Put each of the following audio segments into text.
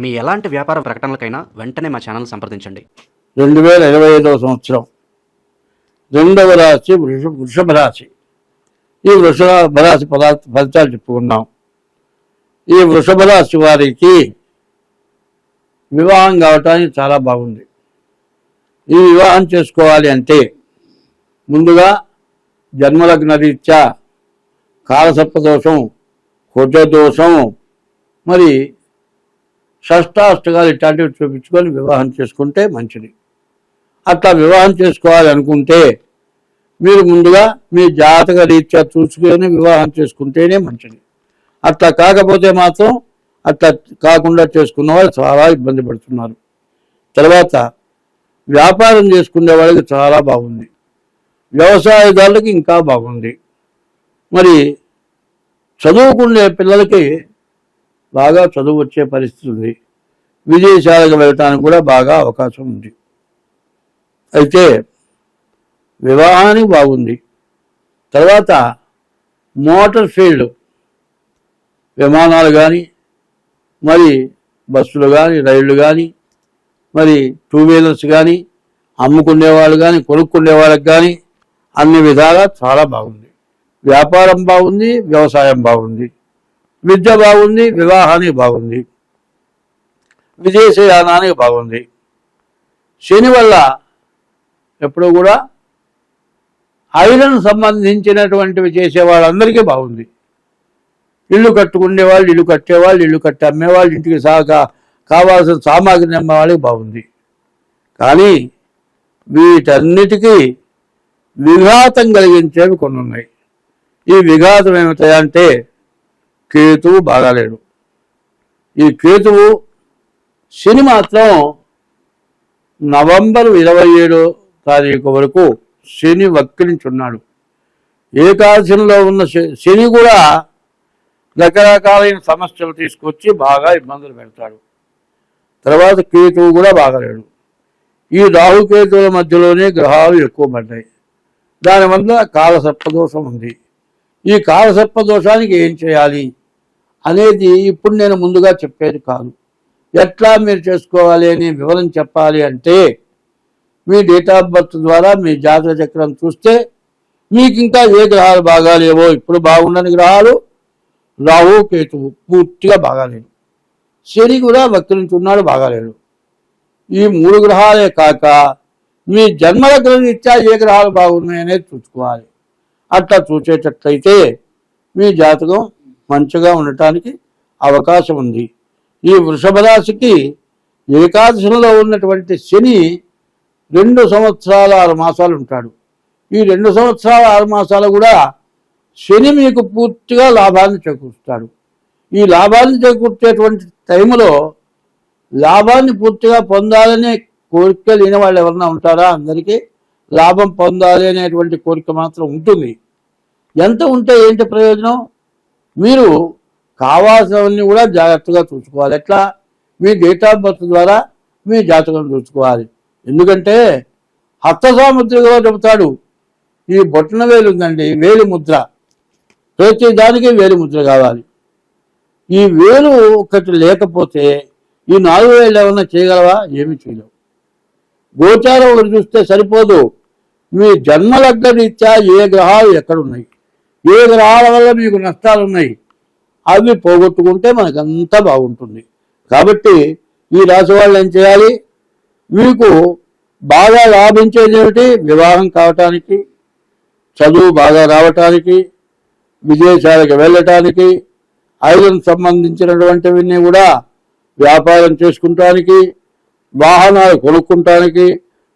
మీ ఎలాంటి వ్యాపార ప్రకటనలకైనా వెంటనే మా ఛానల్ సంప్రదించండి. రెండు వేల ఇరవై ఐదవ సంవత్సరం. రెండవ రాశి వృష వృషభ రాశి. ఈ వృషభ రాశి పదార్థ ఫలితాలు చెప్పుకున్నాం ఈ వృషభ రాశి వారికి వివాహం కావటానికి చాలా బాగుంది. ఈ వివాహం చేసుకోవాలి అంటే ముందుగా జన్మలగ్న రీత్యా కాలసర్ప దోషం కుజ దోషం మరి షష్టాష్టకాలు ఇట్లాంటివి చూపించుకొని వివాహం చేసుకుంటే మంచిది. అట్లా వివాహం చేసుకోవాలి అనుకుంటే మీరు ముందుగా మీ జాతక రీత్యా చూసుకొని వివాహం చేసుకుంటేనే మంచిది. అట్లా కాకపోతే మాత్రం అట్లా కాకుండా చేసుకున్న వాళ్ళు చాలా ఇబ్బంది పడుతున్నారు. తర్వాత వ్యాపారం చేసుకునే వాళ్ళకి చాలా బాగుంది. వ్యవసాయదారులకి ఇంకా బాగుంది. మరి చదువుకునే పిల్లలకి బాగా చదువు వచ్చే పరిస్థితి ఉంది. విదేశాలకు వెళ్ళటానికి కూడా బాగా అవకాశం ఉంది. అయితే వివాహానికి బాగుంది. తర్వాత మోటార్ ఫీల్డ్ విమానాలు కానీ మరి బస్సులు కానీ రైళ్ళు కానీ మరి టూ వీలర్స్ కానీ అమ్ముకునే వాళ్ళు కానీ కొనుక్కునే వాళ్ళకి కానీ అన్ని విధాలా చాలా బాగుంది. వ్యాపారం బాగుంది వ్యవసాయం బాగుంది. విద్య బాగుంది వివాహానికి బాగుంది. విదేశయానానికి బాగుంది. శని వల్ల ఎప్పుడు కూడా ఐరన్ సంబంధించినటువంటివి చేసే వాళ్ళందరికీ బాగుంది. ఇల్లు కట్టుకునే వాళ్ళు ఇల్లు కట్టేవాళ్ళు ఇల్లు కట్టి అమ్మేవాళ్ళు ఇంటికి సాగా కావాల్సిన సామాగ్రిని అమ్మేవాళ్ళకి బాగుంది. కానీ వీటన్నిటికీ విఘాతం కలిగించేవి కొన్ని ఉన్నాయి ఈ విఘాతం ఏమవుతాయంటే కేతువు బాగాలేడు. ఈ కేతువు శని మాత్రం నవంబర్ ఇరవై ఏడో తారీఖు వరకు శని వక్రించున్నాడు. ఏకాదశిలో ఉన్న శ- శని కూడా రకరకాలైన సమస్యలు తీసుకొచ్చి బాగా ఇబ్బందులు పెడతాడు. తర్వాత కేతువు కూడా బాగలేడు. ఈ రాహుకేతువుల మధ్యలోనే గ్రహాలు ఎక్కువ పడ్డాయి. దానివల్ల కాలసర్పదోషం ఉంది. ఈ కాలసర్పదోషానికి ఏం చేయాలి? అనేది ఇప్పుడు నేను ముందుగా చెప్పేది కాదు. ఎట్లా మీరు చేసుకోవాలి అని వివరం చెప్పాలి అంటే మీ డేట్ ఆఫ్ బర్త్ ద్వారా మీ జాతక చక్రం చూస్తే మీకు ఇంకా ఏ గ్రహాలు బాగాలేవో ఇప్పుడు బాగుండని గ్రహాలు రాహు కేతువు పూర్తిగా బాగాలేడు శని కూడా వక్రించున్నాడు బాగాలేడు. ఈ మూడు గ్రహాలే కాక మీ జన్మల రీత్యా ఏ గ్రహాలు బాగున్నాయనేది చూసుకోవాలి. అట్లా చూసేటట్లయితే మీ జాతకం మంచిగా ఉండటానికి అవకాశం ఉంది. ఈ వృషభ రాశికి ఏకాదశంలో ఉన్నటువంటి శని రెండు సంవత్సరాల ఆరు మాసాలు ఉంటాడు. ఈ రెండు సంవత్సరాల ఆరు మాసాలు కూడా శని మీకు పూర్తిగా లాభాన్ని చేకూరుస్తాడు. ఈ లాభాన్ని చేకూర్చేటువంటి టైంలో లాభాన్ని పూర్తిగా పొందాలనే కోరిక లేని వాళ్ళు ఎవరన్నా ఉంటారా? అందరికీ లాభం పొందాలి అనేటువంటి కోరిక మాత్రం ఉంటుంది. ఎంత ఉంటే ఏంటి ప్రయోజనం? మీరు కావాల్సినవన్నీ కూడా జాగ్రత్తగా చూసుకోవాలి. ఎట్లా? మీ డేట్ ఆఫ్ బర్త్ ద్వారా మీ జాతకం చూసుకోవాలి. ఎందుకంటే హస్త సాముద్రికలో చెబుతాడు ఈ బొట్టన వేలు ఉందండి వేలు ముద్ర. ప్రతి దానికి వేలు ముద్ర కావాలి. ఈ వేలు ఒకటి లేకపోతే ఈ నాలుగు వేలు ఏమన్నా చేయగలవా? ఏమి చేయలేవు. గోచారం ఒకటి చూస్తే సరిపోదు. మీ జన్మలగ్న రీత్యా ఏ గ్రహాలు ఎక్కడున్నాయి? ఏ గ్రహాల వల్ల మీకు నష్టాలు ఉన్నాయి అవి పోగొట్టుకుంటే మనకంతా బాగుంటుంది. కాబట్టి ఈ రాశి వాళ్ళు ఏం చేయాలి? మీకు బాగా లాభించేది ఏమిటి? వివాహం కావటానికి చదువు బాగా రావటానికి విదేశాలకు వెళ్ళటానికి ఐరన్ సంబంధించినటువంటివన్నీ కూడా వ్యాపారం చేసుకుంటానికి వాహనాలు కొనుక్కుంటానికి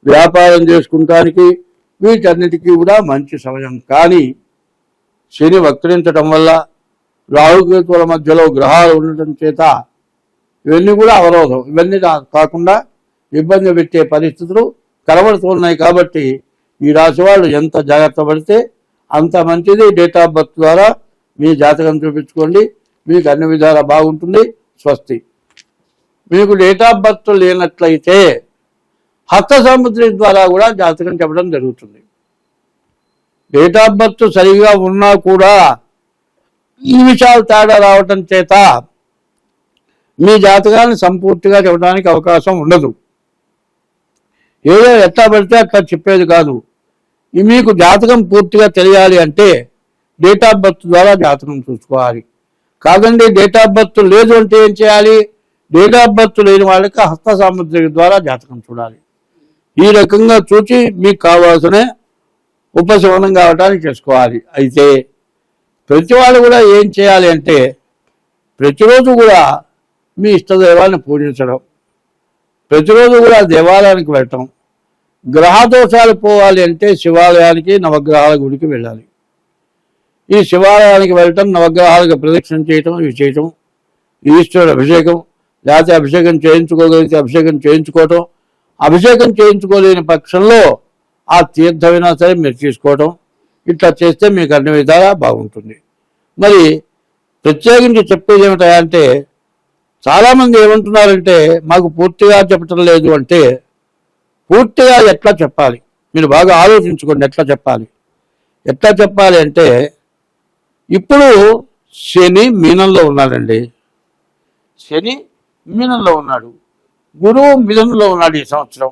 వ్యాపారం చేసుకుంటానికి వీటన్నిటికీ కూడా మంచి సమయం. కానీ శని వక్రించడం వల్ల రాహుకేతువుల మధ్యలో గ్రహాలు ఉండటం చేత ఇవన్నీ కూడా అవరోధం. ఇవన్నీ కాకుండా ఇబ్బంది పెట్టే పరిస్థితులు కనబడుతున్నాయి కాబట్టి ఈ రాశి వాళ్ళు ఎంత జాగ్రత్త పడితే అంత మంచిది. డేట్ ఆఫ్ బర్త్ ద్వారా మీ జాతకం చూపించుకోండి. మీకు అన్ని విధాలా బాగుంటుంది. స్వస్తి. మీకు డేట్ ఆఫ్ బర్త్ లేనట్లయితే హస్త సముద్రం ద్వారా కూడా జాతకం చెప్పడం జరుగుతుంది. డేట్ ఆఫ్ బర్త్ సరిగా ఉన్నా కూడా ఈ విషయాలు తేడా రావటం చేత మీ జాతకాన్ని సంపూర్తిగా చెప్పడానికి అవకాశం ఉండదు. ఏదో ఎట్లా పడితే అట్లా చెప్పేది కాదు. మీకు జాతకం పూర్తిగా తెలియాలి అంటే డేట్ ఆఫ్ బర్త్ ద్వారా జాతకం చూసుకోవాలి. కాదండి డేట్ ఆఫ్ బర్త్ లేదు అంటే ఏం చేయాలి? డేట్ ఆఫ్ బర్త్ లేని వాళ్ళకి హస్త సాముద్రిక ద్వారా జాతకం చూడాలి. ఈ రకంగా చూచి మీకు కావాల్సిన ఉపశమనం కావడానికి చేసుకోవాలి అయితే ప్రతి వాళ్ళు కూడా ఏం చేయాలి అంటే ప్రతిరోజు కూడా మీ ఇష్టదైవాన్ని పూజించడం. ప్రతిరోజు కూడా దేవాలయానికి వెళ్ళటం. గ్రహ దోషాలు పోవాలి అంటే శివాలయానికి నవగ్రహాల గుడికి వెళ్ళాలి. ఈ శివాలయానికి వెళ్ళటం నవగ్రహాలకు ప్రదక్షిణ చేయటం ఇవి చేయటం. ఈశ్వరుడు అభిషేకం లేకపోతే అభిషేకం చేయించుకోగలిగితే అభిషేకం చేయించుకోవటం. అభిషేకం చేయించుకోలేని పక్షంలో ఆ తీర్థమైనా సరే మీరు తీసుకోవటం ఇట్లా చేస్తే మీకు అన్ని విధాలా బాగుంటుంది. మరి ప్రత్యేకించి చెప్పేది ఏమిటంటే చాలామంది ఏమంటున్నారంటే మాకు పూర్తిగా చెప్పటం లేదు అంటే పూర్తిగా ఎట్లా చెప్పాలి? మీరు బాగా ఆలోచించుకోండి ఎట్లా చెప్పాలి? ఎట్లా చెప్పాలి అంటే ఇప్పుడు శని మీనంలో ఉన్నాడండి. శని మీనంలో ఉన్నాడు. గురువు మిథునంలో ఉన్నాడు ఈ సంవత్సరం.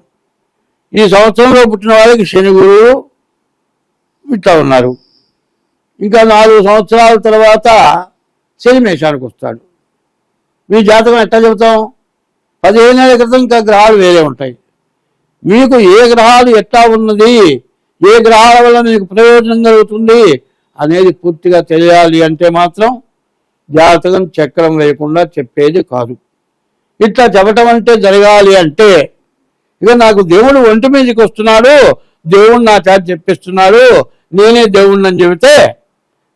ఈ సంవత్సరంలో పుట్టిన వాళ్ళకి శని గురువు ఇట్లా ఉన్నారు. ఇంకా నాలుగు సంవత్సరాల తర్వాత శని మేషానికి వస్తాడు. మీ జాతకం ఎట్లా చెబుతాం? పదిహేను ఏళ్ళ క్రితం ఇంకా గ్రహాలు వేరే ఉంటాయి. మీకు ఏ గ్రహాలు ఎట్లా ఉన్నది? ఏ గ్రహాల వల్ల మీకు ప్రయోజనం కలుగుతుంది? అనేది పూర్తిగా తెలియాలి అంటే మాత్రం జాతకం చక్రం లేకుండా చెప్పేది కాదు. ఇట్లా చెప్పటం అంటే జరగాలి అంటే ఇక నాకు దేవుడు ఒంటి మీదకి వస్తున్నాడు. దేవుడు నా చేత చెప్పిస్తున్నాడు. నేనే దేవుడిని అని చెబితే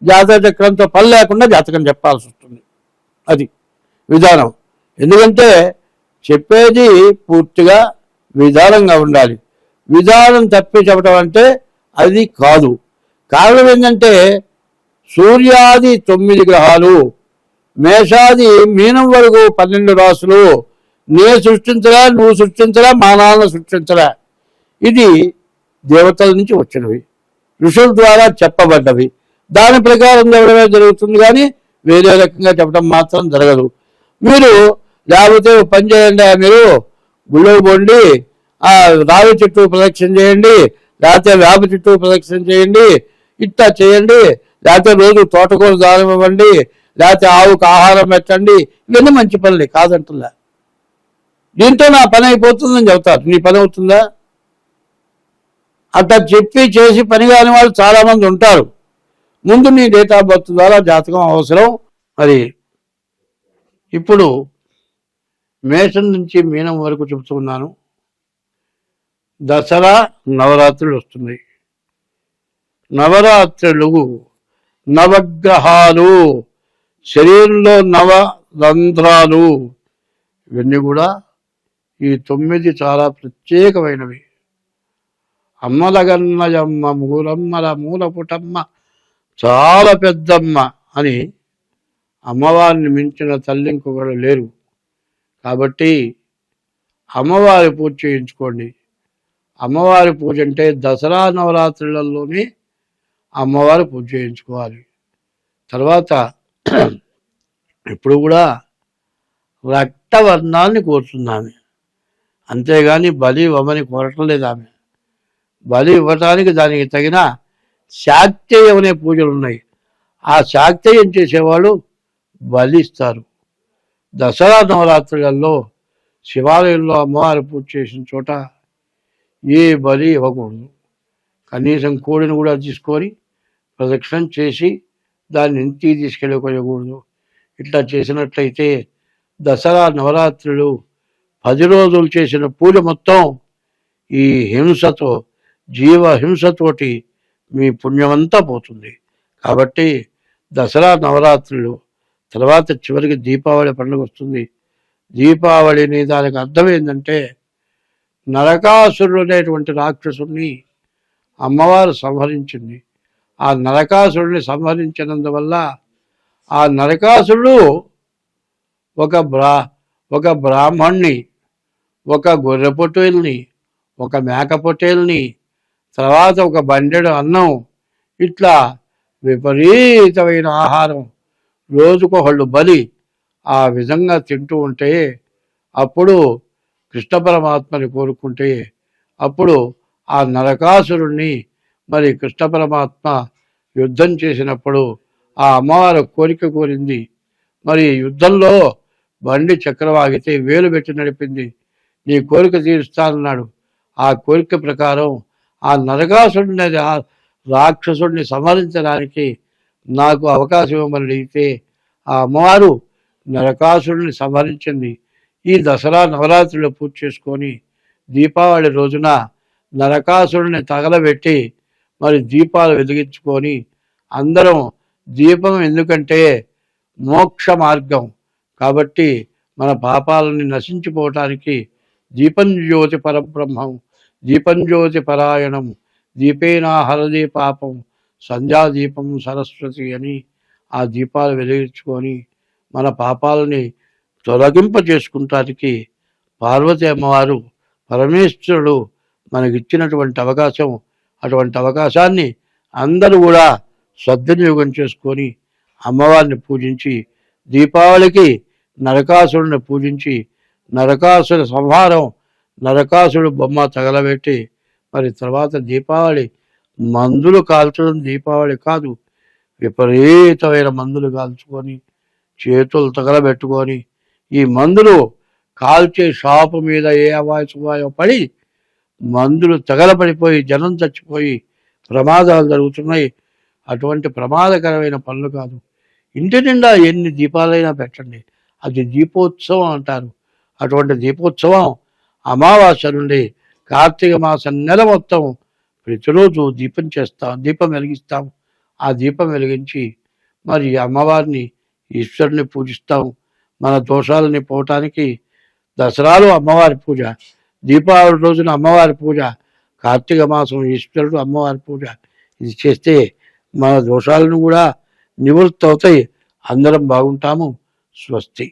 జాతక చక్రంతో పని లేకుండా జాతకం చెప్పాల్సి వస్తుంది. అది విధానం. ఎందుకంటే చెప్పేది పూర్తిగా విధానంగా ఉండాలి. విధానం తప్పి చెప్పడం అంటే అది కాదు. కారణం ఏంటంటే సూర్యాది తొమ్మిది గ్రహాలు మేషాది మీనం వరకు పన్నెండు రాసులు నేను సృష్టించరా నువ్వు సృష్టించరా మా నాన్న సృష్టించరా? ఇది దేవతల నుంచి వచ్చినవి. ఋషుల ద్వారా చెప్పబడ్డవి. దాని ప్రకారం చెప్పడమే జరుగుతుంది కానీ వేరే రకంగా చెప్పడం మాత్రం జరగదు. మీరు లేకపోతే పని చేయండి మీరు. గుళ్ళకు పోండి ఆ రావి చెట్టు ప్రదక్షిణ చేయండి లేకపోతే వేప చెట్టు ప్రదక్షిణ చేయండి ఇట్లా చేయండి లేకపోతే రోజు తోటకూర దానం ఇవ్వండి లేకపోతే ఆవుకు ఆహారం పెట్టండి. ఇవన్నీ మంచి పనులే కాదంటున్నా. దీంతో నా పని అయిపోతుందని చెబుతారు. నీ పని అవుతుందా? అట్లా చెప్పి చేసి పని కాని వాళ్ళు చాలామంది ఉంటారు. ముందు నీ డేట్ ఆఫ్ బర్త్ ద్వారా జాతకం అవసరం. మరి ఇప్పుడు మేషం నుంచి మీనం వరకు చెబుతున్నాను. దసరా నవరాత్రులు వస్తున్నాయి. నవరాత్రులు నవగ్రహాలు శరీరంలో నవ రంధ్రాలు ఇవన్నీ కూడా ఈ తొమ్మిది చాలా ప్రత్యేకమైనవి. అమ్మలగన్నయమ్మ మూలమ్మల మూల పుటమ్మ చాలా పెద్దమ్మ అని అమ్మవారిని మించిన తల్లి ఇంకొకరు లేరు. కాబట్టి అమ్మవారి పూజ చేయించుకోండి. అమ్మవారి పూజ అంటే దసరా నవరాత్రులలోనే అమ్మవారి పూజ చేయించుకోవాలి. తర్వాత ఇప్పుడు కూడా రక్తవర్ణాన్ని కోరుతున్నాను. అంతేగాని బలి ఇవ్వమని కోరటం లేదు ఆమె. బలి ఇవ్వటానికి దానికి తగిన శాక్తేయం అనే పూజలు ఉన్నాయి. ఆ శాక్తేయం చేసేవాళ్ళు బలి ఇస్తారు. దసరా నవరాత్రులలో శివాలయంలో అమ్మవారి పూజ చేసిన చోట ఏ బలి ఇవ్వకూడదు. కనీసం కోడిని కూడా తీసుకొని ప్రదక్షిణం చేసి దాన్ని ఇంటికి తీసుకెళ్ళకూడదు. ఇట్లా చేసినట్లయితే దసరా నవరాత్రులు పది రోజులు చేసిన పూజ మొత్తం ఈ హింసతో జీవ హింసతోటి మీ పుణ్యమంతా పోతుంది. కాబట్టి దసరా నవరాత్రులు తర్వాత చివరికి దీపావళి పండుగ వస్తుంది. దీపావళిని దానికి అర్థం ఏంటంటే నరకాసురుడు అనేటువంటి రాక్షసుని అమ్మవారు సంహరించింది. ఆ నరకాసురుడిని సంహరించినందువల్ల ఆ నరకాసురుడు ఒక బ్రా ఒక బ్రాహ్మణ్ణి ఒక గొర్రె పొట్టేల్ని ఒక మేక పొట్టేల్ని తర్వాత ఒక బండెడు అన్నం ఇట్లా విపరీతమైన ఆహారం రోజుకొకళ్ళు బలి ఆ విధంగా తింటూ ఉంటే అప్పుడు కృష్ణ పరమాత్మని కోరుకుంటే అప్పుడు ఆ నరకాసురుణ్ణి మరి కృష్ణ పరమాత్మ యుద్ధం చేసినప్పుడు ఆ అమ్మవారు కోరిక కోరింది. మరి యుద్ధంలో బండి చక్రవాగితే వేలు పెట్టి నడిపింది. నీ కోరిక తీరుస్తానన్నాడు. ఆ కోరిక ప్రకారం ఆ నరకాసుడిని ఆ రాక్షసుడిని సంహరించడానికి నాకు అవకాశం ఇవ్వమని అడిగితే ఆ అమ్మవారు నరకాసుడిని సంహరించింది. ఈ దసరా నవరాత్రులు పూజ చేసుకొని దీపావళి రోజున నరకాసుడిని తగలబెట్టి మరి దీపాలు వెలిగించుకొని అందరం దీపం ఎందుకంటే మోక్ష మార్గం. కాబట్టి మన పాపాలని నశించిపోవటానికి దీపం జ్యోతి పరబ్రహ్మం దీపం జ్యోతి పరాయణం దీపేనా హరదే పాపం సంధ్యాదీపం సరస్వతి అని ఆ దీపాలు వెలిగించుకొని మన పాపాలని తొలగింప చేసుకుంటానికి పార్వతి అమ్మవారు పరమేశ్వరుడు మనకిచ్చినటువంటి అవకాశం అటువంటి అవకాశాన్ని అందరూ కూడా సద్వినియోగం చేసుకొని అమ్మవారిని పూజించి దీపావళికి నరకాసురుని పూజించి నరకాసుర సంహారం నరకాసుడు బొమ్మ తగలబెట్టి మరి తర్వాత దీపావళి మందులు కాల్చడం దీపావళి కాదు. విపరీతమైన మందులు కాల్చుకొని చేతులు తగలబెట్టుకొని ఈ మందులు కాల్చే షాపు మీద ఏ అవాయసమాయో పడి మందులు తగలబడిపోయి జనం చచ్చిపోయి ప్రమాదాలు జరుగుతున్నాయి. అటువంటి ప్రమాదకరమైన పనులు కాదు. ఇంటి నిండా ఎన్ని దీపాలైనా పెట్టండి. అది దీపోత్సవం అంటారు. అటువంటి దీపోత్సవం అమావాస్య నుండి కార్తీక మాసం నెల మొత్తం ప్రతిరోజు దీపం చేస్తాం దీపం వెలిగిస్తాం. ఆ దీపం వెలిగించి మరి అమ్మవారిని ఈశ్వరుని పూజిస్తాం. మన దోషాలని పోవటానికి దసరాలు అమ్మవారి పూజ దీపావళి రోజున అమ్మవారి పూజ కార్తీక మాసం ఈశ్వరుడు అమ్మవారి పూజ. ఇది చేస్తే మన దోషాలను కూడా నివృత్తి అవుతాయి. అందరం బాగుంటాము. స్వస్తి